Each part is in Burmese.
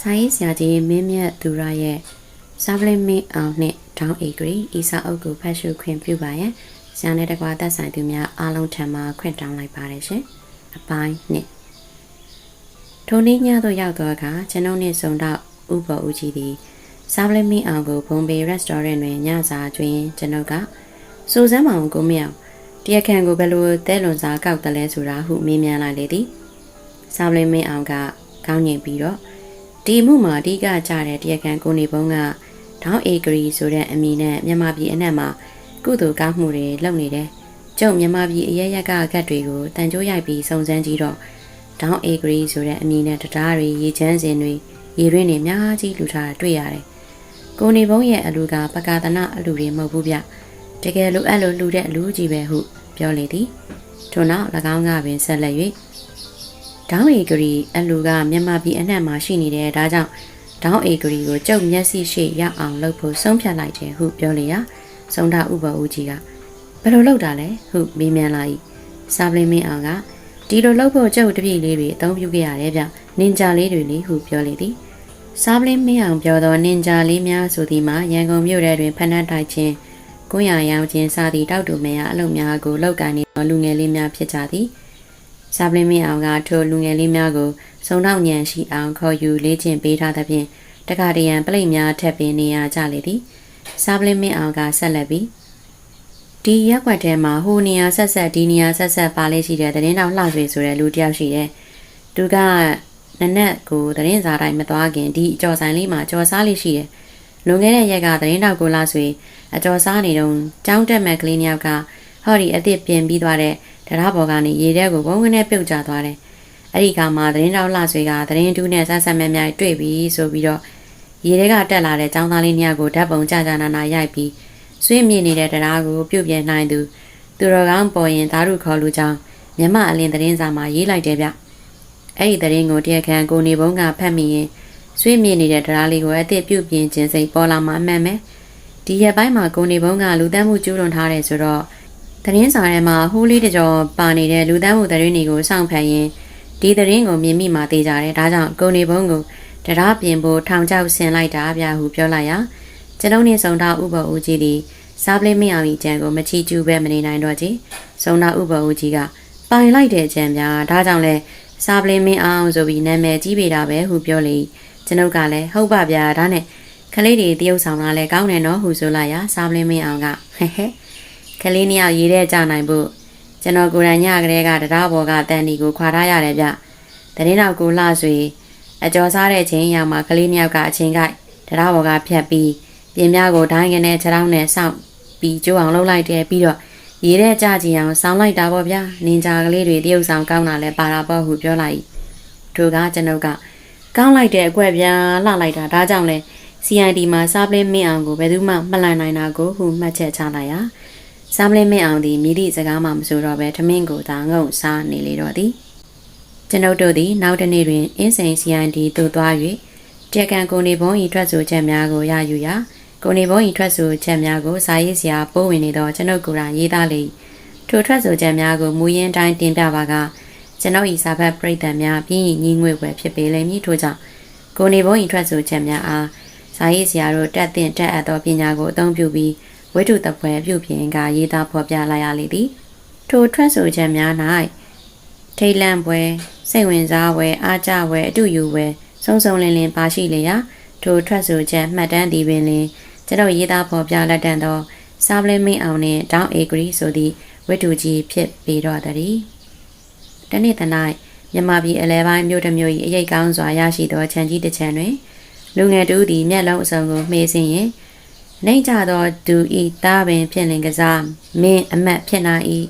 စာရေးဆရာကြီးမင်းမြတ်သူရရဲ့စာပလင်မင်းအောင်နှင့်ဒေါင်းအေဂရီဤစာအုပ်ကိုဖတ်ရှုခွင့်ပြုပါရန်ဆရာနဲ့တကွာသက်ဆိုင်သူများအားလုံးထံမှခွင့်တောင်းလိုက်ပါတယ်ရှင်။အပိုင်းနှစ်ထိုနေ့ညသို့ရောက်သောအခါကျွန်ုပ်နှင့်ဆုံတော့ဥပ္ပဦးကြီးသည်စာပလင်မင်းအောင်ကိုဘုံဘေရက်စတောရန့်တွင်ညစာကျွင်းကျွန်ုပ်ကစူစမ်းမအောင်ကိုမြောက်တရားခံကိုဘယ်လိုတဲလွန်စာကောက်တယ်လဲဆိုတာဟုမေးမြန်းလိုက်လေသည်စာပလင်မင်းအောင်ကခေါင်းငင်ပြီးတော့ ဒီမှုမှာအဓိကကြတဲ့တရားခံကိုနေဘုံကဒေါင်းအေဂရီဆိုတဲ့အမည်နဲ့မြန်မာပြည်အနှံ့မှာကုသိုလ်ကောင်းမှုတွေလုပ်နေတယ်။ကျုပ်မြန်မာပြည်အရရက်ကကတ်တွေကိုတန်ကြိုးရိုက်ပြီးစုံစမ်းကြည့်တော့ဒေါင်းအေဂရီဆိုတဲ့အမည်နဲ့တရားတွေရေချမ်းစင်တွေရေရင်းတွေအများကြီးလူထားတာတွေ့ရတယ်။ကိုနေဘုံရဲ့အလူကပကာသနာအလူတွေမဟုတ်ဘူးဗျ။တကယ်လို့အဲ့လိုလူတဲ့အလူကြီးပဲဟုပြောလေသည်။ထို့နောက်၎င်းကပင်ဆက်လက်၍ ဒေါင်းအေဂရီအလူကမြန်မာပြည်အနှံ့မှာရှိနေတဲ့ဒါကြောင့်ဒေါင်းအေဂရီကိုကျုပ်မျက်စိရှိရအောင်လုပ်ဖို့ဆုံးဖြတ်လိုက်တယ်ဟုပြောလေရာဆုံးတာဥပဦးကြီးကဘယ်လိုလုပ်တာလဲဟုမေးမြန်းလာ၏စာပလင်းမင်းအောင်ကဒီလိုလုပ်ဖို့ကျုပ်တပည့်လေးတွေအသုံးပြုခဲ့ရတယ်ဗျနင်ဂျာလေးတွေလေဟုပြောလေသည်စာပလင်းမင်းအောင်ပြောသောနင်ဂျာလေးများဆိုသည်မှာရန်ကုန်မြို့ထဲတွင်ဖဏတ်တိုက်ခြင်းကိုရရောင်ခြင်းစသည့်တောက်တူမရအလုပ်များကိုလောက်ကန်နေသောလူငယ်လေးများဖြစ်ကြသည် စာပလင်းမင်းအောင်ကထိုလူငယ်လေးများကိုစုံတော့ညံရှိအောင်ခေါ်ယူလေ့ကျင့်ပေးထားသဖြင့်တခါတရံပလိတ်များထက်ပင်နေရကြလေသည်စာပလင်းမင်းအောင်ကဆက်လက်ပြီးဒီရက်ွက်ထဲမှာဟိုနေရာဆက်ဆက်ဒီနေရာဆက်ဆက်ပါလေးရှိတဲ့သတင်းတော်လှဆွေဆိုတဲ့လူတစ်ယောက်ရှိတယ်သူကနနက်ကိုသတင်းစာတိုင်းမသွားခင်ဒီအကျော်ဆိုင်လေးမှာကြော်စားလေးရှိတယ်လွန်ခဲ့တဲ့ရက်ကသတင်းတော်ကိုလှဆွေအကျော်စားနေတော့ကြောင်းတက်မဲ့ကလေးနှစ်ယောက်ကဟောဒီအစ်စ်ပြင်ပြီးသွားတဲ့ တရားဘော်ကနေရေထဲကိုဘုံကနေပြုတ်ကျသွားတယ်အဲ့ဒီကမှသတင်းတော်လှဆွေကသတင်းတူးနဲ့ဆက်ဆက်မဲ့မြိုင်တွေ့ပြီးဆိုပြီးတော့ရေထဲကတက်လာတဲ့ចောင်းသားလေးနှစ်ယောက်ကိုဓာတ်ပုံကြကြနာနာရိုက်ပြီးဆွေးမြင့်နေတဲ့တရားကိုပြုတ်ပြဲနိုင်သူသူတော်ကောင်းပေါ်ရင်သားတို့ခေါ်လူကြောင်းမြမအလင်းသတင်းစာမှာရေးလိုက်တယ်ဗျအဲ့ဒီသတင်းကိုတရားခံကိုနေဘုံကဖတ်မိရင်ဆွေးမြင့်နေတဲ့တရားလေးကိုအသစ်ပြုတ်ပြင်းခြင်းစိတ်ပေါ်လာမှအမှန်ပဲဒီရက်ပိုင်းမှာကိုနေဘုံကလူတန်းမှုကျူးလွန်ထားတယ်ဆိုတော့ သတင်းစာထဲမှာဟိုးလေးတကြောပါနေတဲ့လူတန်းမှုသတင်းတွေကိုစောင့်ဖတ်ရင်ဒီသတင်းကိုမြင်မိမှသိကြတယ်ဒါကြောင့်ကိုနေဘုံကိုတရားပြင်ဖို့ထောင်ချောက်ဆင်လိုက်တာဗျာဟုပြောလိုက်ရာကျွန်ုပ်နှင့်ဆုံထားဥပ္ပဦးကြီးသည်စားပလင်းမင်းအောင်ကြီးကျန်ကိုမချီကျူးပဲမနေနိုင်တော့ကြီးဆုံထားဥပ္ပဦးကြီးကပိုင်လိုက်တဲ့ကျန်ဗျာဒါကြောင့်လဲစားပလင်းမင်းအောင်ဆိုပြီးနာမည်ကြီးပေတာပဲဟုပြောလေကျွန်ုပ်ကလည်းဟုတ်ပါဗျာဒါနဲ့ကလေးတွေတရုပ်ဆောင်လာလဲကောင်းတယ်နော်ဟုဆိုလိုက်ရာစားပလင်းမင်းအောင်ကဟဲ့ဟဲ့ ကလေးနှစ်ယောက်ရေးတဲ့ကြနိုင်ဖို့ကျွန်တော်ကိုယ်တိုင်ညကလေးကတရားဘော်ကတန်ဒီကိုခွာထားရတယ်ဗျတရင်တော့ကိုလှဆွေအကျော်စားတဲ့ချင်းရောက်မှာကလေးနှစ်ယောက်ကအချင်းကိုက်တရားဘော်ကဖြတ်ပြီးပြင်များကိုဒိုင်းကနေခြေထောက်နဲ့စောင့်ပြီးကျိုးအောင်လှုပ်လိုက်တယ်ပြီးတော့ရေးတဲ့ကြကြည့်အောင်စောင်းလိုက်တာပေါ့ဗျာနင်ဂျာကလေးတွေတရုပ်ဆောင်ကောင်းတာလဲပါတာပေါ့ဟုပြောလိုက်ထိုကကျွန်ုပ်ကကောင်းလိုက်တဲ့အကွက်ပြားလှလိုက်တာဒါကြောင့်လဲ CID မှာစားပလင်းမင်းအောင်ကိုဘယ်သူမှမလန်နိုင်တာကိုဟုမှတ်ချက်ချလိုက်ရာ စားပလင်းမင်းအောင်သည်မိသည့်စကားမှမဆိုတော့ပဲထမင်းကိုသာငုံစားနေလေတော့သည်ကျွန်ုပ်တို့သည်နောက်တနေ့တွင်အင်းစိန် CID သို့သွား၍တက်ကန်ကိုနေဘုံဤထွက်ဆိုချက်များကိုရယူရာကိုနေဘုံဤထွက်ဆိုချက်များကိုစာရေးဆရာပိုးဝင်နေသောကျွန်ုပ်ကိုယ်တိုင်ရေးသားလေထိုထွက်ဆိုချက်များကိုမူရင်းတိုင်းတင်ပြပါကကျွန်ုပ်ဤစာဖတ်ပရိသတ်များပြင်းညီငွေွယ်ဖြစ်ပေလိမ့်မည်ထို့ကြောင့်ကိုနေဘုံဤထွက်ဆိုချက်များအားစာရေးဆရာတို့တက်သင့်တက်အပ်သောပညာကိုအသုံးပြုပြီး ဝိတုတပွဲပြုပြင်ကရေးသားဖော်ပြလိုက်ရလေသည်ထိုထွက်ဆိုချက်များ၌ထိတ်လန့်ပွဲစိတ်ဝင်စားပွဲအားကြပွဲအတူယူပွဲစုံစုံလင်းလင်းပါရှိလေရာထိုထွက်ဆိုချက်မှတ်တမ်းသည်ပင်လင်ကျွန်တော်ရေးသားဖော်ပြလက်တန်သောစားပလင်းမင်းအောင်နှင့်တောင်းအေဂရီဆိုသည့်ဝိတုကြီးဖြစ်ပေတော့သည်တနေ့တ၌မြန်မာပြည်အလဲပိုင်းမြို့တစ်မြို့၏အရေးကောင်းစွာရရှိသောခြံကြီးတစ်ခြံတွင်လူငယ်တူသည်မျက်လုံးအစုံကိုမှေးစင်းရင် နှိမ့်ကြသောသူဤသားပင်ဖြစ်လင်ကစားမင်းအမတ်ဖြစ်နာ၏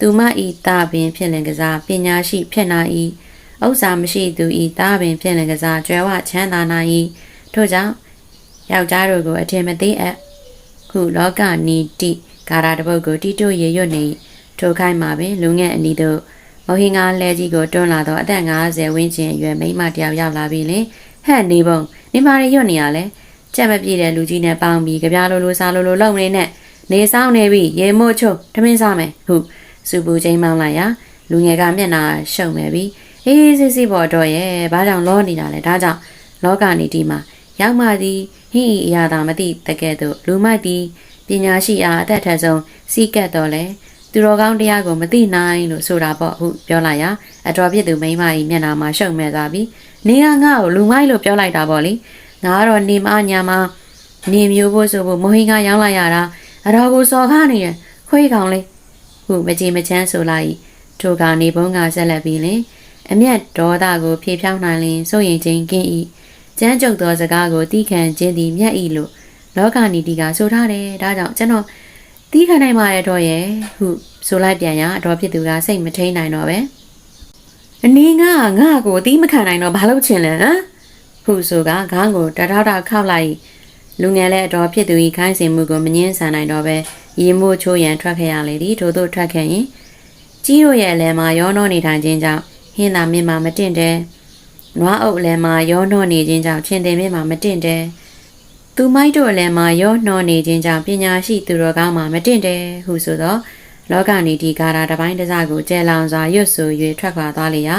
သူမဤသားပင်ဖြစ်လင်ကစားပညာရှိဖြစ်နာ၏ဥစ္စာမရှိသူဤသားပင်ဖြစ်လင်ကစားကျွဲဝချမ်းသာနာ၏ထို့ကြောင့်ယောက်ျားတို့ကိုအထင်မသေးအပ်ခုလောကနီတိဂါရာတပုတ်ကိုတီတိုရေရွတ်နေထိုခိုင်းမှာပင်လူငယ်အနီးသို့မဟင်ငါလဲကြီးကိုတွန်းလာတော့အသက်50ဝန်းကျင်အရွယ်မိန်းမတယောက်ရောက်လာပြီလေဟဲ့နေပုံနေပါရရွတ်နေရလဲ ကြက်မပြည့်တဲ့လူကြီးနဲ့ပေါင်းပြီးကြပြလိုလိုစားလိုလိုလုံနေနဲ့နေဆောင်နေပြီရေမို့ချုံထမင်းစားမယ်ဟုစူပူချင်းမောင်းလိုက်ရာလူငယ်ကမျက်နှာရှုံမယ်ပြီးအေးစစ်စစ်ပေါ်တော့ရဲ့ဘာကြောင့်လောနေတာလဲဒါကြောင့်လောကနေဒီမှာရောက်မှသည်ဟင်းဤအရာသာမသိတကဲ့သို့လူမိုက်သည်ပညာရှိအားအသက်ထက်ဆုံးစီးကပ်တော်လဲသူတော်ကောင်းတရားကိုမသိနိုင်လို့ဆိုတာပေါ့ဟုပြောလိုက်ရာအတော်ပြစ်သူမိန်းမကြီးမျက်နှာမှာရှုံမဲ့သွားပြီးနေကငါ့ကိုလူမိုက်လို့ပြောလိုက်တာပေါ့လေ ငါကတော့နေမညာမနေမျိုးဖို့ဆိုဖို့မဟင်းကရောင်းလိုက်ရတာအတော်ကိုစော်ကားနေတယ်ခွေးကောင်လေးဟုမကြည်မချမ်းဆိုလိုက်ထိုကနေဘုံကဆက်လက်ပြီးလင်အမျက်ဒေါသကိုဖြေဖြောင်းနိုင်လင်စိုးရင်ချင်းကင်းဤကျမ်းကျုပ်သောစကားကိုတီးခံခြင်းသည်မြတ်ဤလို့လောကနီတီကဆိုထားတယ်ဒါကြောင့်ကျွန်တော်တီးခံနိုင်ပါရဲ့တော့ရဲ့ဟုဆိုလိုက်ပြန်ရအတော်ဖြစ်သူကစိတ်မထိန်နိုင်တော့ပဲအနည်းငါငါ့ကိုတီးမခံနိုင်တော့ဘာလို့ချင်လဲဟမ် ဟုဆိုကခေါင်းကိုတထောက်ထောက်ခောက်လိုက်လူငယ်လည်းအတော်ဖြစ်သူဤခိုင်းစင်မှုကိုမငင်းဆန်နိုင်တော့ပဲရေမို့ချိုးရန်ထွက်ခဲ့ရလေသည်ထို့သို့ထွက်ခဲ့ရင်ကြီးတို့ရဲ့အလဲမှာရောနှောနေထိုင်ခြင်းကြောင့်ဟင်းသာမင်းမှာမတင့်တယ်နွားအုပ်အလဲမှာရောနှောနေခြင်းကြောင့်ချင်းတင်မင်းမှာမတင့်တယ်သူမိုက်တို့အလဲမှာရောနှောနေခြင်းကြောင့်ပညာရှိသူတော်ကောင်းမှာမတင့်တယ်ဟုဆိုတော့လောကနေဒီကာရာတစ်ပိုင်းတစ်စကိုကျဲလောင်စွာရွတ်ဆို၍ထွက်ခွာသွားလေရာ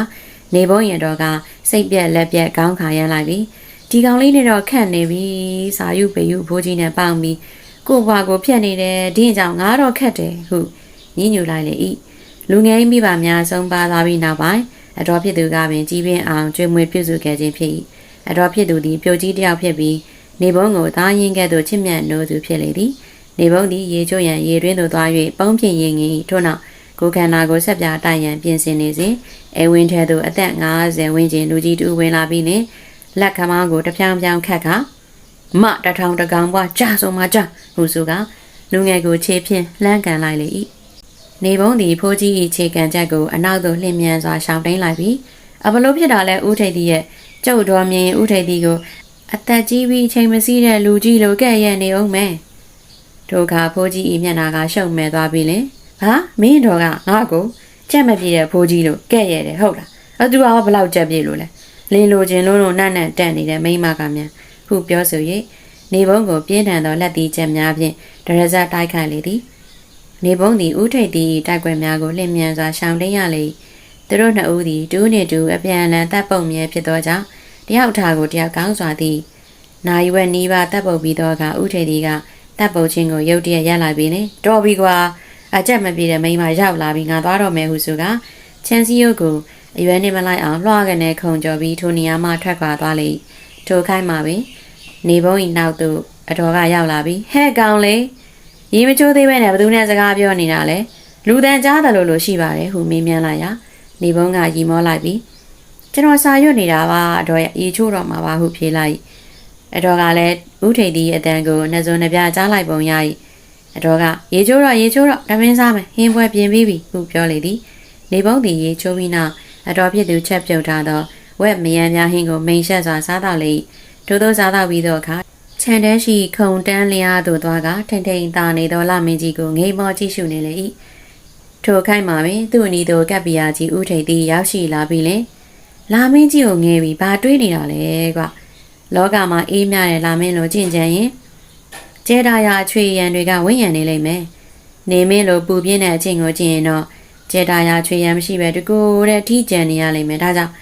နေဘုံရင်တော်ကစိတ်ပြက်လက်ပြက်ခေါင်းခါရမ်းလိုက်ပြီးဒီကောင်လေးနဲ့တော့ခတ်နေပြီစာယူပေယူဘိုးကြီးနဲ့ပေါင်းပြီးကို့ဘွားကိုဖြတ်နေတယ်ဒင်းကြောင့်ငါတော့ခတ်တယ်ဟုညှဉ်းညူလိုက်လေဤလူငယ်မိဘများဆုံးပါသွားပြီးနောက်ပိုင်းအတော်ဖြစ်သူကပင်ကြီးပင်အောင်ကျွေးမွေးပြုစုခဲ့ခြင်းဖြစ်၏အတော်ဖြစ်သူသည်ပြိုကြီးတစ်ယောက်ဖြစ်ပြီးနေဘုံကိုသားရင်းကဲ့သို့ချစ်မြတ်နိုးသူဖြစ်လေသည်နေဘုံသည်ရေချိုးရန်ရေတွင်းသို့သွား၍ပုံးပြင်ရင်ငင်၏ထို့နောက် ကိုခန္ဓာကိုဆက်ပြတိုင်ရန်ပြင်ဆင်နေစဉ်အဲဝင်းထဲသို့အသက်50ဝန်းကျင်လူကြီးတူဝင်လာပြီးနှင့်လက်ခမောင်းကိုတပြောင်ပြောင်ခတ်ခါမတထောင်တကောင်ပွားကြာဆုံးမကြာဟုဆိုကလူငယ်ကိုခြေဖြင့်လှမ်းကန်လိုက်လေ၏နေဘုံသည်ဖိုးကြီး၏ခြေကန်ချက်ကိုအနောက်သို့လှည့်မြန်စွာရှောင်တိန်လိုက်ပြီးအဘလို့ဖြစ်တာလဲဦးထိပ်သည်ရဲ့ကျုပ်တော်မြင်ဦးထိပ်သည်ကိုအသက်ကြီးပြီးချိန်မစည်းတဲ့လူကြီးလိုကဲ့ရဲ့နေအောင်မယ်ထိုအခါဖိုးကြီး၏မျက်နှာကရှုံမဲ့သွားပြီလေ ဟာမင်းတော်ကငါ့ကိုကြက်မပြေတဲ့ဖိုးကြီးလိုကဲ့ရဲ့တယ်ဟုတ်လားအတူအောင်ဘလောက်ကြက်ပြေလို့လဲလင်းလိုခြင်းလုံးလုံးနတ်နတ်တက်နေတဲ့မိန်းမကမြန်ဟုပြောဆို၍နေဘုံကိုပြင်းထန်သောလက်သီးချက်များဖြင့်ဒရဇတိုက်ခိုက်လေသည်နေဘုံသည်ဥထိတ်သည်တိုက်ွယ်များကိုလင့်မြန်စွာရှောင်တိန်ရလေသူတို့နှစ်ဦးသည်တူးနှင့်တူအပြန်အလှန်တပ်ပုံမြဲဖြစ်သောကြောင့်တယောက်ထားကိုတယောက်ကောင်းစွာသည်နိုင်ဝက်နီးပါတပ်ပုတ်ပြီးတော့ကဥထိတ်သည်ကတပ်ပုတ်ချင်းကိုရုတ်တရက်ရလာပြီးလေတော်ပြီကွာ အကြက်မပြေတဲ့မိန်းမရောက်လာပြီးငါသွားတော့မယ်ဟုဆိုကချန်စီယုတ်ကိုအရွယ်နေမလိုက်အောင်လွှားကနေခုံကြော်ပြီးထိုနေရာမှထွက်ခွာသွားလေထိုခိုင်းမှာပင်နေဘုံဤနောက်သို့အတော်ကရောက်လာပြီးဟဲ့ကောင်လေရီမချိုးသေးပဲနဲ့ဘသူနဲ့စကားပြောနေတာလဲလူတန်ကြားတယ်လို့လို့ရှိပါတယ်ဟုမေးမြန်းလိုက်ရာနေဘုံကရီမောလိုက်ပြီးကျွန်တော်စာရွတ်နေတာပါအတော်ရေချိုးတော့မှာပါဟုဖြေလိုက်အတော်ကလည်းဥထိတ်သည်အတန်ကိုနှစုံနှပြကြားလိုက်ပုံရ၏ အတော်ကရေချိုးတော့ရေချိုးတော့ဓမင်းစားမယ်ဟင်းပွဲပြင်ပြီးပြီဟုပြောလေသည်နေဘုံသည်ရေချိုးပြီးနောက်အတော်ဖြစ်သူချက်ပြုတ်ထားသောဝက်မယမ်းများဟင်းကိုမိန်ဆက်စွာစားတော့လေထို့သောစားတော့ပြီးသောအခါခြံတန်းရှိခုံတန်းလျားသို့သွားကထိန်ထိန်သာနေသောလမင်းကြီးကိုငိမ်မောကြည့်ရှုနေလေ၏ထိုခိုက်မှာပင်သူ့အနီးသို့ကပ်ပီယာကြီးဥထိတ်သည်ရောက်ရှိလာပြီးလင်လာမင်းကြီးကိုငဲပြီးဘာတွေးနေတာလဲကွလောကမှာအေးမြတဲ့လာမင်းလိုကြင်ကြံရင် ကျဲတာရအချွေရန်တွေကဝိညာဉ်နေလိမ့်မယ်နေမင်းလိုပူပြင်းတဲ့အချင်းကိုကြည့်ရင်တော့ကျဲတာရချွေရန်မရှိပဲတကူတဲ့ထိကြံနေရလိမ့်မယ်ဒါကြောင့်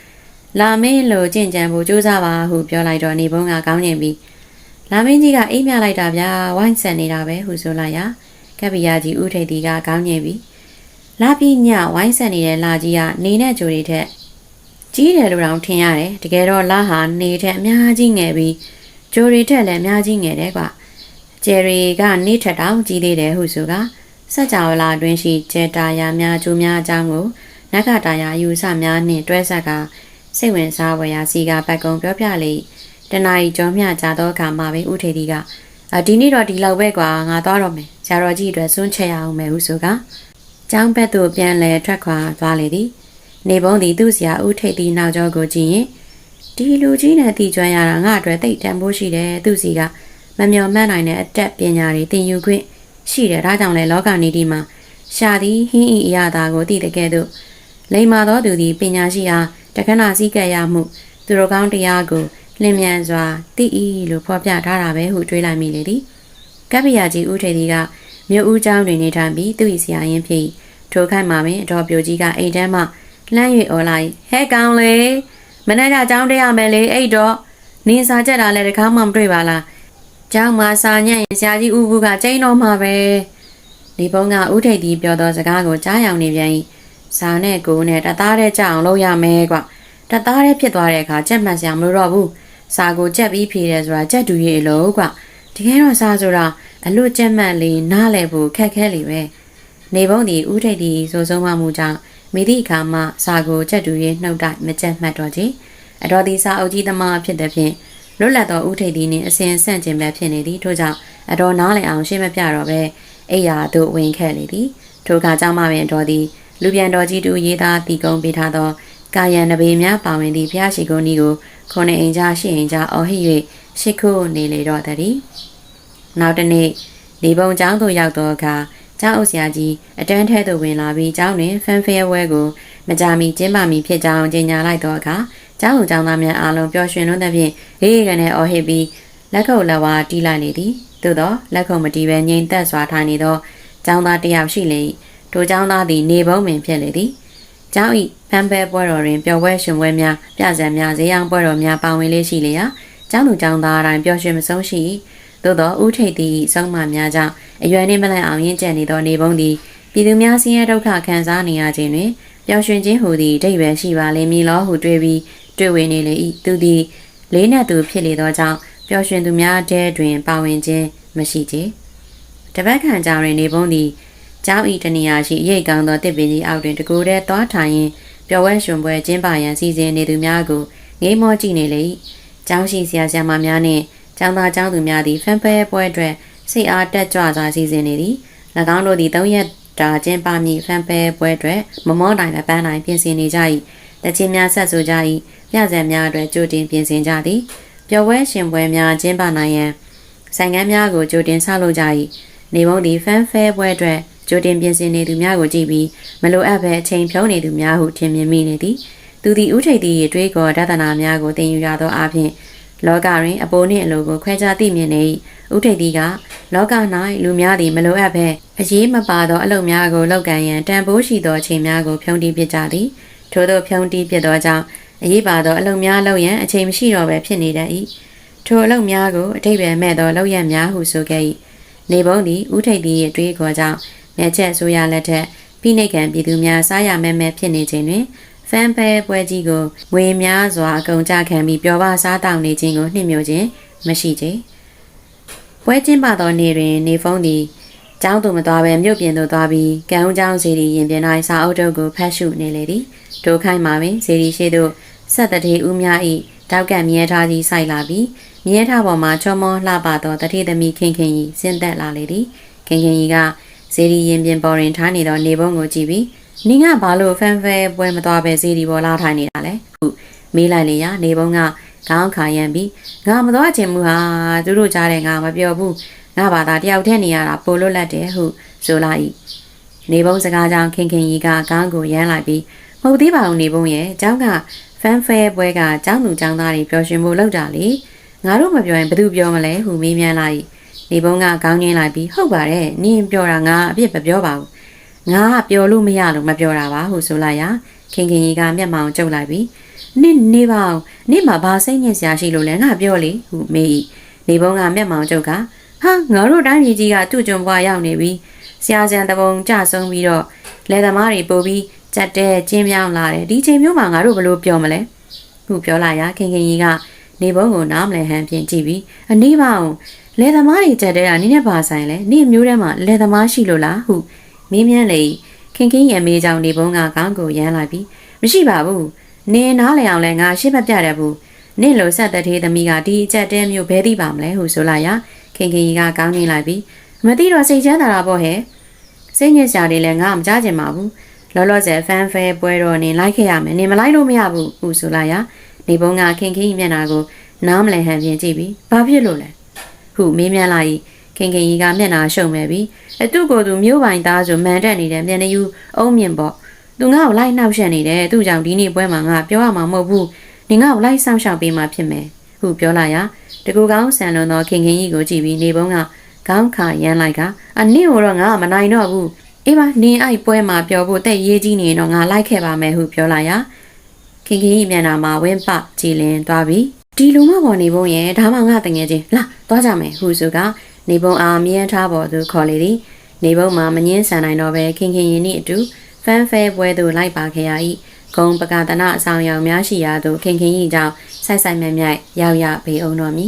လာမင်းလိုကြင်ကြံဖို့ကြိုးစားပါဟုပြောလိုက်တော့နေဘုံကကောင်းကျင်ပြီးလာမင်းကြီးကအိမ်မြလိုက်တာဗျာဝိုင်းဆန်နေတာပဲဟုဆိုလိုက်ရာကပ္ပိယကြီးဥထိတ်တီကကောင်းကျင်ပြီးလာပြီးညဝိုင်းဆန်နေတဲ့လာကြီးကနေနဲ့ကြိုတွေထက်ကြီးတယ်လို့တောင်ထင်ရတယ်တကယ်တော့လာဟာနေထက်အများကြီးငယ်ပြီးကြိုတွေထက်လည်းအများကြီးငယ်တယ်ကွာ ကျယ်ရီကနေထက်တောင်ကြီးသေးတယ်ဟုဆိုကစัจ java လာအတွင်းရှိကျဲတာယာများကျိုးများအကြောင်းကိုနဂတာယာယူဆများနှင့်တွဲဆက်ကစိတ်ဝင်စားဖွယ်ရာစီကပတ်ကုံပြောပြလေတနာရီကျော်မျှကြာသောအခါမှာပဲဥထေတီကအဒီနေ့တော့ဒီလောက်ပဲကွာငါသွားတော့မယ်ဇာတော်ကြီးအတွက်စွန့်ချက်ရအောင်မယ်ဟုဆိုကကျောင်းဘက်သို့ပြန်လဲထွက်ခွာသွားလေသည်နေဘုံသည်သူ့ဆရာဦးထိတ်သည်နောက်ကျောကိုကြည့်ရင်ဒီလူကြီးနဲ့တည်ကျွမ်းရတာငါအတွက်သိတန်ဖိုးရှိတယ်သူစီက မမျော်မှန်းနိုင်တဲ့အတက်ပညာတွေသင်ယူခွင့်ရှိတယ်ဒါကြောင့်လဲလောကနေဒီမှာရှာသည်ဟင်းဤအရာသာကိုသိတဲ့ကဲ့သို့လိမ္မာသောသူသည်ပညာရှိအားတခဏစည်းကပ်ရမှု သူတို့ကောင်းတရားကိုလင်မြန်စွာသိ၏လို့ဖော်ပြထားတာပဲဟုတွေးလိုက်မိလေသည်ကပ္ပရာကြီးဦးထေသည်ကမြို့ဦးကျောင်းတွင်နေထိုင်ပြီးသူ၏ဆရာရင်းဖြစ်ထိုခိုက်မှာပင်အတော်ပြိုကြီးကအိမ်ထဲမှလှမ်း၍អော်လိုက်ဟဲ့ကောင်လေမနေ့ကကျောင်းတက်ရမယ်လေအဲ့တော့နင်းစာကြက်တာလည်းတကားမှမတွေ့ပါလား ကျောင်းမှာစာညံ့ရင်ဆရာကြီးဦးဘူးကကျိန်းတော့မှာပဲနေဘုံကဥထိတ်တီပြောသောစကားကိုကြားရောင်နေပြန်၏စာနဲ့ကိုနဲ့တသားတဲ့ကြအောင်လုပ်ရမယ်ကွတသားတဲ့ဖြစ်သွားတဲ့အခါကြက်မှန်စရာမလိုတော့ဘူးစာကိုကြက်ပြီးဖြေတယ်ဆိုတာကြက်တူရဲ့အလို့ကွတကယ်တော့စာဆိုတာအလွတ်ကြက်မှန်လေးနားလည်ဖို့ခက်ခဲလေပဲနေဘုံဒီဥထိတ်တီစိုးဆုံးမှမှုကြောင့်မိသည့်အခါမှစာကိုကြက်တူရဲ့နှုတ်တိုက်မကြက်မှတ်တော့ချေအတော်ဒီစာအုပ်ကြီးသမားဖြစ်တဲ့ဖြင့် လွတ်လပ်သောဥထိတ်တီနှင့်အစဉ်ဆန့်ကျင်ဘက်ဖြစ်နေသည်ထို့ကြောင့်အတော်နားလည်အောင်ရှင်းမပြတော့ပဲအိယာတို့ဝင်ခဲ့လေသည်ထိုအခါကြောင့်မှပင်အတော်သည်လူပြန်တော်ကြီးတူရေးသားတည်ကုံပေးထားသောကာယံနဘေများပါဝင်သည့်ဘုရားရှိခိုးနီကိုခုနှစ်အိမ်ကြားရှိအိမ်ကြားအော်ဟစ်၍ရှိခိုးနေလေတော့တည်းနောက်တစ်နေ့နေပုံကျောင်းသို့ရောက်သောအခါကျောင်းအုပ်ဆရာကြီးအတန်းထဲသို့ဝင်လာပြီးကျောင်းတွင်ဖန်ဖဲဝဲကိုမကြမီကျင်းပမီဖြစ်ကြောင်းကြေညာလိုက်သောအခါ ကျောင်းသူကျောင်းသားများအားလုံးပျော်ရွှင်လွန်းသဖြင့်ရေးရကန်နဲ့အော်ဟစ်ပြီးလက်ခုပ်လက်ဝါးတီးလိုက်လေသည်သို့သောလက်ခုပ်မတီးဘဲငြိမ်သက်စွာထိုင်နေသောကျောင်းသားတစ်ယောက်ရှိလေ၏ထိုကျောင်းသားသည်နေပုံးပင်ဖြစ်လေသည်ကျောင်းဤဖန်ဖဲပွဲတော်တွင်ပျော်ပွဲရှင်ပွဲများပြဇာတ်များဈေးရောင်းပွဲတော်များပါဝင်လေးရှိလေရာကျောင်းသူကျောင်းသားတိုင်းပျော်ရွှင်မဆုံးရှိ၏သို့သောဥထိတ်သည့်ဆုံးမများကြောင့်အရွယ်နှင့်မလန့်အောင်ရင့်ကျက်နေသောနေပုံးသည်ပြည်သူများဆင်းရဲဒုက္ခခံစားနေရခြင်းတွင်ပျော်ရွှင်ခြင်းဟူသည့်အတိတ်ပဲရှိပါလိမ့်မည်လောဟုတွေးပြီး တွေ့ဝင်နေလေ၏သူသည်လေးနက်သူဖြစ်လေသောကြောင့်ပျော်ရွှင်သူများတဲတွင် ပါဝင်ခြင်းမရှိကြ။တပတ်ခံကြာတွင်နေပုံးသည်ကျောင်းဤတနေရာရှိရိတ်ကောင်းသောတစ်ပင်ကြီးအောက်တွင်တကူတည်းသွားထိုင်ရင်းပျော်ဝဲရွှင်ပွဲကျင်းပရန်စီစဉ်နေသူများကိုငိမ့်မောကြည့်နေလေ၏ကျောင်းရှိဆရာဆရာမများနှင့်ကျောင်းသားကျောင်းသူများသည်ဖန်ဖဲပွဲအတွက်စိတ်အားတက်ကြွစွာစီစဉ်နေသည်၎င်းတို့သည်၃ရက်တာကျင်းပမည့်ဖန်ဖဲပွဲအတွက်မမောနိုင်မပန်းနိုင်ပြင်ဆင်နေကြ၏ တချင်းများဆက်ဆိုကြ၏ပြဇာတ်များအတွက်ကြိုတင်ပြင်ဆင်ကြသည်ပျော်ပွဲရှင်ပွဲများကျင်းပနိုင်ရန်ဆိုင်ကန်းများကိုကြိုတင်ဆောက်လုပ်ကြ၏နေမုံသည်ဖန်ဖဲပွဲအတွက်ကြိုတင်ပြင်ဆင်နေသူများကိုကြည့်ပြီးမလိုအပ်ဘဲအချိန်ဖြုံးနေသူများဟုထင်မြင်မိနေသည်သူသည်ဥထိတ်သည့်တွေးကောဒသနာများကိုသင်ယူရသောအပြင်လောကတွင်အပိုးနှင့်အလိုကိုခွဲခြားသိမြင်နေ၏ဥထိတ်သည်ကလောက၌လူများသည်မလိုအပ်ဘဲအရေးမပါသောအလုပ်များကိုလုပ်ကန်ရန်တန်ဖိုးရှိသောအချိန်များကိုဖြုံးတီးပစ်ကြသည် ထို့သောဖြုံးတီးပစ်သောကြောင့်အရေးပါသောအလုပ်များလုပ်ရန်အချိန်မရှိတော့ဘဲဖြစ်နေတတ်၏ထိုအလုပ်များကိုအတိတ်ပဲမဲ့သောလုပ်ရန်များဟုဆိုခဲ့၏နေပုံးသည်ဥထိတ်သည်အတွေးခေါ်ကြောင့်မြက်ချက်ဆိုရလက်ထက်ဖိနှိတ်ခံပြည်သူများစားရမဲမဲဖြစ်နေခြင်းတွင်ဖန်ဖဲပွဲကြီးကိုငွေများစွာအကုန်ကြခံပြီးပျော်ပါစားတောင်းနေခြင်းကိုနှိမ့်မြုပ်ခြင်းမရှိချေပွဲကျင်းပသောနေ့တွင် နေဖုံးသည်ကျောင်းသို့မသွားဘဲမြို့ပြင်သို့သွားပြီးကံဦးကျောင်းစီရီရင်ပြင်၌စာအုပ်တုပ်ကိုဖတ်ရှုနေလေသည် ဒိုခိုင်းမှာပင်စီရီရှိသို့ဆက်တတိဦးများ၏တောက်ကမြဲထားကြီးစိုက်လာပြီးမြဲထားပေါ်မှာချောမောလှပသောတတိသမီးခင်ခင်ကြီးဆင်းသက်လာလေသည်ခင်ခင်ကြီးကဇေဒီရင်ပြင်ပေါ်တွင်ထားနေသောနေပုံးကိုကြည့်ပြီးနင်ကဘာလို့ဖန်ဖဲပွဲမသွားပဲဇေဒီပေါ်လာထိုင်နေတာလဲဟုမေးလိုက်လေရာနေပုံးကခေါင်းခါရမ်းပြီးငါမသွားခြင်းမူဟာသူတို့ကြားတယ်ငါမပြောဘူးငါဘာသာတယောက်တည်းနေရတာပိုလွတ်လပ်တယ်ဟုဆိုလိုက်၏နေပုံးစကားကြောင့်ခင်ခင်ကြီးကခေါင်းကိုရမ်းလိုက်ပြီးမ ဟုတ်သေးပါဘူးနေပုံးရဲ့เจ้าကဖန်ဖဲပွဲကเจ้าသူเจ้าသားတွေပျော်ရွှင်ဖို့လုပ်တာလေငါတို့မပြောရင်ဘယ်သူပြောမလဲဟုမေးမြန်းလိုက်နေပုံးကခေါင်းငင်းလိုက်ပြီးဟုတ်ပါတယ်နင်းပြောတာငါအပြစ်မပြောပါဘူးငါကပြောလို့မရလို့မပြောတာပါဟုဆိုလိုက်ရာခင်ခင်ကြီးကမျက်မှောင်ကျုပ်လိုက်ပြီးနင့်နေပါအောင်နင့်မှာဘာစိတ်ညစ်စရာရှိလို့လဲငါပြောလေဟုမေး၏နေပုံးကမျက်မှောင်ကျုပ်ကဟာငါတို့တိုင်းပြည်ကြီးကသူ့ကြုံဘွားရောက်နေပြီဆရာဆန်တပုံကြဆုံးပြီးတော့လယ်သမားတွေပို့ပြီး ကြက်တဲကျင်းပြောင်းလာတယ်ဒီချိန်မျိုးမှာငါတို့ဘလို့ပြောမလဲဟုပြောလိုက်ရာခင်ခင်ကြီးကနေပုံးကိုနားမလဲဟန်ဖြင့်ကြည့်ပြီးအနည်းပါအောင်လယ်သမားတွေကြက်တဲတာနင်းနဲ့ပါဆိုင်လဲနင့်မျိုးထဲမှာလယ်သမားရှိလို့လားဟုမေးမြန်းလေခင်ခင်ရဲ့မေးကြောင်နေပုံးကခေါင်းကိုရမ်းလိုက်ပြီးမရှိပါဘူးနင်းနားလည်အောင်လဲငါရှင်းမပြတတ်ဘူးနင့်လိုဆက်တသေးသမီးကဒီအချက်တဲမျိုးဘဲသိပါမလဲဟုဆိုလိုက်ရာခင်ခင်ကြီးကကောင်းနေလိုက်ပြီးမသိတော့စိတ်ချမ်းသာတာပေါ့ဟဲ့စိတ်ညစ်စရာတွေလည်းငါမကြားချင်ပါဘူး လောလောဆယ်ဖန်ဖဲပွဲတော်နေလိုက်ခဲ့ရမယ်နေမလိုက်လို့မရဘူးဟုဆိုလိုက်ရာနေပုံးကခင်ခင်မျက်နှာကိုနားမလည်ဟန်ပြင်ကြည့်ပြီးဘာဖြစ်လို့လဲဟုမေးမြန်းလိုက်ခင်ခင်ကြီးကမျက်နှာရှုံမဲ့ပြီးအတုကိုသူမျိုးပိုင်သားဆိုမန်တက်နေတဲ့မျက်နှာယူအုံးမြင့်ပေါ့သူငါ့ကိုလိုက်နှောက်ရှက်နေတယ်သူ့ကြောင့်ဒီနေ့ပွဲမှာငါပြောရမှာမဟုတ်ဘူးနေငါ့ကိုလိုက်ဆောင်ရှောက်ပေးမှဖြစ်မယ်ဟုပြောလာရာတကူကောင်းဆန်လွန်သောခင်ခင်ကြီးကိုကြည့်ပြီးနေပုံးကခေါင်းခါရမ်းလိုက်က အနင့်ကိုတော့ငါမနိုင်တော့ဘူး အေးပါနင်းအိုက်ပွဲမှာပြောဖို့တဲ့ရေးကြီးနေတော့ငါလိုက်ခဲ့ပါမယ်ဟုပြောလာရာခင်ခင်ကြီးမျက်နှာမှာဝင်းပကြည်လင်သွားပြီးဒီလိုမှပေါ်နေဖို့ရဲ့ဒါမှငါတငယ်ချင်းလာသွားကြမယ်ဟုဆိုကနေပုံအားမြန်းထားပေါ်သူခေါ်လေသည်နေပုံမှာမငင်းဆန်နိုင်တော့ပဲခင်ခင်ရင်နှင့်အတူဖန်ဖဲပွဲသို့လိုက်ပါခဲ့ရ၏ဂုံပကတနာအဆောင်ရောင်များရှိရာသို့ခင်ခင်ကြီးကြောင့်ဆိုက်ဆိုင်မြိုက်မြိုက်ရောက်ရပေအောင်တော်မူ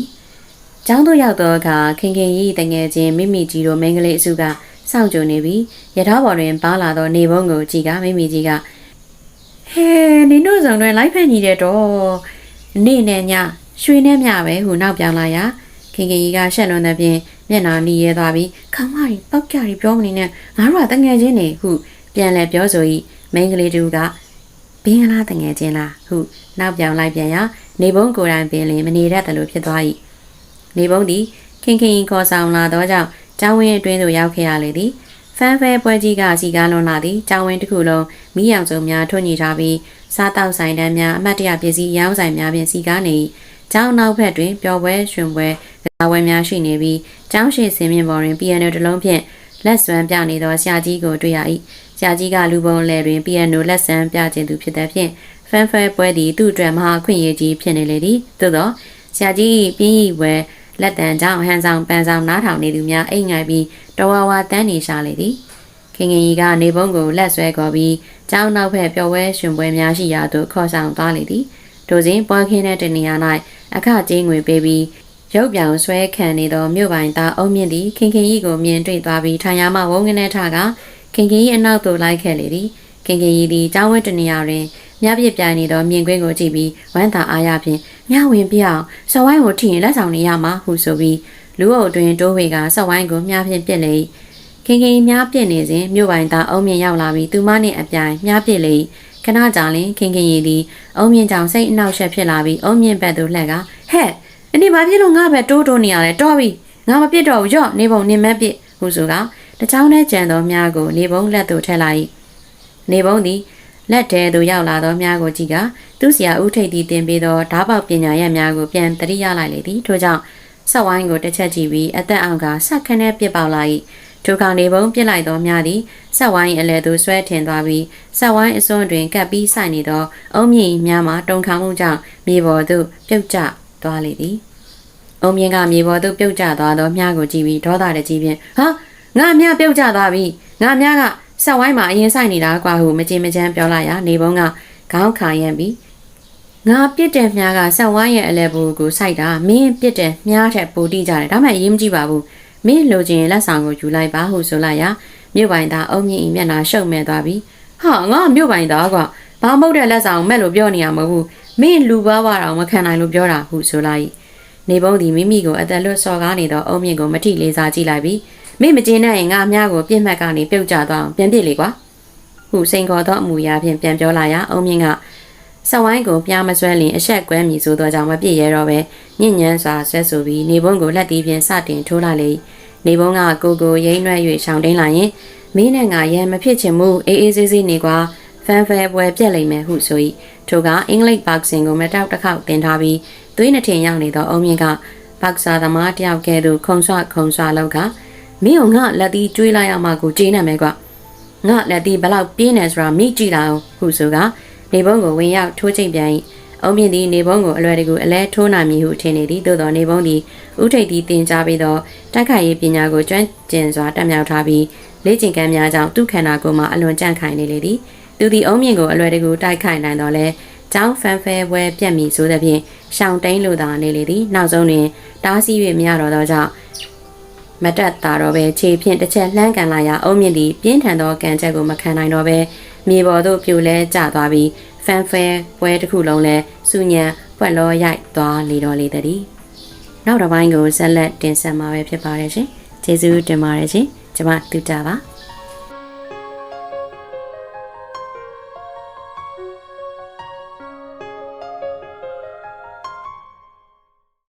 ကျောင်းသို့ရောက်သောအခါခင်ခင်ကြီးတငယ်ချင်းမိမိကြီးတို့မင်းကလေးအစုက စောင့်ကြိုနေပြီးရထားပေါ်တွင်ပါလာသောနေပုံကိုကြည့်ကမိမိကြီးကဟဲနင်တို့ဆောင်တွင်လိုက်ဖက်ညီတဲ့တော့နေ့နဲ့ညရွှေနဲ့မြပဲဟုနောက်ပြောင်းလာရာခင်ခင်ကြီးကရှက်လွန်တဲ့ဖြင့်မျက်နှာနီးရဲသွားပြီးခေါင်းမကြီးပောက်ကြရီပြောမနေနဲ့ငါတို့ကတငယ်ချင်းနေဟုပြန်လဲပြောဆို၏မိန်းကလေးတူကဘင်းလားတငယ်ချင်းလားဟုနောက်ပြောင်းလိုက်ပြန်ရာနေပုံကိုယ်တိုင်ပင်လင်မနေတတ်တယ်လို့ဖြစ်သွား၏နေပုံသည်ခင်ခင်ခေါ်ဆောင်လာသောကြောင့် ကျောင်းဝင်းအတွင်းသို့ရောက်ခဲ့ရလေသည်ဖန်ဖဲပွဲကြီးကစီကားလွန်လာသည်ကျောင်းဝင်းတစ်ခုလုံးမိအောင်စုံများထွညှိထားပြီးစားတောက်ဆိုင်တန်းများအမတ်တရပစ္စည်းရောင်းဆိုင်များဖြင့်စီကားနေ၏ကျောင်းနောက်ဘက်တွင်ပျော်ပွဲရွှင်ပွဲကစားပွဲများရှိနေပြီးကျောင်းရှိစင်မြင့်ပေါ်တွင်ပီယိုနိုတစ်လုံးဖြင့်လက်စွမ်းပြနေသောဆရာကြီးကိုတွေ့ရ၏ဆရာကြီးကလူပုံလယ်တွင်ပီယိုနိုလက်စွမ်းပြခြင်းသူဖြစ်တဲ့ဖြင့်ဖန်ဖဲပွဲသည်သူ့အတွက်မဟာခွင့်ရကြီးဖြစ်နေလေသည်သို့သောဆရာကြီးပြင်းဤဝဲ လက်တံကြောင့်ဟန်ဆောင်ပန်းဆောင်နားထောင်နေသူများအိမ်ငိုင်ပြီးတော်ဝါဝါတန်းနေရှာလေသည်ခင်ခင်ကြီးကနေပုံးကိုလက်ဆွဲခေါ်ပြီးကျောင်းနောက်ဘက်ပျော်ပွဲရှင်ပွဲများရှိရာသို့ခေါ်ဆောင်သွားလေသည်ထိုစဉ်ပွားခင်းတဲ့တနေရာ၌အခကျင်းငွေပေးပြီးရုပ်ပြောင်ဆွဲခံနေသောမြို့ပိုင်သားအုံမြင့်သည်ခင်ခင်ကြီးကိုမြင်တွေ့သွားပြီးထိုင်ရမှဝုန်းကနေထကခင်ခင်ကြီးအနောက်သို့လိုက်ခဲ့လေသည်ခင်ခင်ကြီးသည်ကျောင်းဝဲတနေရာတွင် မြပြစ်ပြိုင်နေသောမြင်ကွင်းကိုကြည့်ပြီးဝမ်းသာအားရဖြင့်မြဝင်ပြအောင်စော်ဝိုင်းကိုထိရင်လက်ဆောင်နေရမှာဟုဆိုပြီးလူအုပ်တွင်တိုးဝေကစော်ဝိုင်းကိုမြဖြင့်ပြစ်လေခင်ခင်မြပြစ်နေစဉ်မြို့ပိုင်သားအုံမြင့်ရောက်လာပြီးသူမနှင့်အပြိုင်မြပြစ်လေခဏကြာလင်ခင်ခင်ရည်သည်အုံမြင့်ကြောင့်စိတ်အနှောက်အယှက်ဖြစ်လာပြီးအုံမြင့်ဘက်သို့လှက်ကဟဲ့အနိဘာဖြစ်လို့ငါပဲတိုးတိုးနေရလဲတော်ပြီငါမပြစ်တော့ဘူးရော့နေပုံနေမက်ပြစ်ဟုဆိုကတချောင်းနဲ့ကြံသောမြားကိုနေပုံလက်သို့ထည့်လိုက်နေပုံသည် လက်ထဲသို့ရောက်လာသောမြားကိုကြည့်ကသူ့ဆရာဦးထိပ်သည်တင်ပေးသောဓာတ်ပေါက်ပညာရပ်များကိုပြန်တရိရလိုက်လေသည်ထို့ကြောင့်ဆက်ဝိုင်းကိုတစ်ချက်ကြည့်ပြီးအသက်အောင်ကဆက်ခနဲ့ပြစ်ပေါက်လိုက်ထိုကောင်နေပုံပြစ်လိုက်သောမြသည်ဆက်ဝိုင်းအလဲသို့ဆွဲထင်သွားပြီးဆက်ဝိုင်းအစွန်းတွင်ကပ်ပြီးဆိုင်နေသောအုံမြင့်များမှာတုံခါမှုကြောင့်မြေပေါ်သို့ပြုတ်ကျသွားလေသည်အုံမြင့်ကမြေပေါ်သို့ပြုတ်ကျသွားသောမြကိုကြည့်ပြီးဒေါသတကြီးဖြင့်ဟာငါမြပြုတ်ကျသွားပြီငါမြက ဆက်ဝိုင်းမှာအရင်ဆိုင်နေတာကွာဟုမကြင်မကြမ်းပြောလိုက်ရာနေပုံကခေါင်းခါရမ်းပြီးငါပြစ်တဲ့မြားကဆက်ဝိုင်းရဲ့အလဲဘူးကိုစိုက်တာမင်းပြစ်တဲ့မြားထက်ပိုတိကြတယ်ဒါမှအရေးမကြည့်ပါဘူးမင်းလိုချင်လက်ဆောင်ကိုယူလိုက်ပါဟုဆိုလိုက်ရာမြို့ပိုင်သားအုံမြင့်ဤမျက်နှာရှုပ်မဲ့သွားပြီးဟာငါမြို့ပိုင်သားကွာဘာမဟုတ်တဲ့လက်ဆောင်မဲ့လို့ပြောနေရမဟုတ်ဘူးမင်းလူပါးပါတော့မခံနိုင်လို့ပြောတာဟုဆိုလိုက်နေပုံးသည်မိမိကိုအသက်လွတ်စော်ကားနေသောအုံမြင့်ကိုမထိလေးစားကြည့်လိုက်ပြီး မင်းမကျင်းနဲ့ရင်ငါအများကိုပြစ်မှတ်ကနေပြုတ်ကျသွားအောင်ပြန်ပြစ်လေကွာဟုစိန်ခေါ်သောအမူအရာဖြင့်ပြန်ပြောလာရာအုံမြင့်ကဆဝိုင်းကိုပြားမဆွဲလင်အဆက်ကွဲမြည်ဆိုသောကြောင့်မပြည့်ရဲတော့ပဲညဉ့်ညမ်းစွာဆွဲဆိုပြီးနေပုံးကိုလက်တီးဖြင့်စတင်ထိုးလိုက်လေနေပုံးကကိုကိုရိမ့်ရွက်၍ရှောင်တင်းလာရင်မင်းနဲ့ငါရံမဖြစ်ချင်မှုအေးအေးဆေးဆေးနေကွာဖန်ဖဲပွဲပြက်လိမ့်မယ်ဟုဆို၏ထိုကအင်္ဂလိပ်ဘောက်ဆင်ကိုမတောက်တစ်ခေါက်တင်ထားပြီးသွေးနှထင်ရောက်နေသောအုံမြင့်ကဘောက်ဆာသမားတယောက်ကဲ့သို့ခုံဆွခုံဆွလောက်က မင်းကငါလက်တီးကျွေးလိုက်ရမှကိုကျေးနေမယ်ကွာငါလက်တီးဘလောက်ပြင်းနေဆိုတာမိကြည့်လာအောင်ဟုဆိုကနေဘုံကိုဝင်ရောက်ထိုးချိန်ပြန်၏အုံမြင့်သည်နေဘုံကိုအလွယ်တကူအလဲထိုးနာမည်ဟုထင်နေသည်သို့သောနေဘုံသည်ဥထိပ်သည်တင်ကြားပြီးသောတိုက်ခိုက်ရေးပညာကိုကျွမ်းကျင်စွာတက်မြောက်ထားပြီးလေ့ကျင့်ခန်းများကြောင့်သူ့ခန္ဓာကိုယ်မှာအလွန်ကြန့်ခိုင်နေလေသည်သူသည်အုံမြင့်ကိုအလွယ်တကူတိုက်ခိုက်နိုင်တော့လဲကျောင်းဖန်ဖဲပွဲပြက်မီဆိုသဖြင့်ရှောင်းတိန်လိုသာနေလေသည်နောက်ဆုံးတွင်တားဆီး၍မရတော့သောကြောင့် မတက်တာတော့ပဲခြေဖြင့်တစ်ချက်လှမ်းကန်လာရာအုံမြင့်သည်ပြင်းထန်သောကံချက်ကိုမခံနိုင်တော့ပဲမြေပေါ်သို့ပြိုလဲကျသွားပြီးဖန်ဖဲပွဲတစ်ခုလုံးလဲစူညံဖွက်လောရိုက်သွားလေတော့လေတည်းနောက်တစ်ပိုင်းကိုဆက်လက်တင်ဆက်မှာပဲဖြစ်ပါတယ်ရှင်ကျေးဇူးတင်ပါတယ်ရှင်ကျွန်မတူတာပါ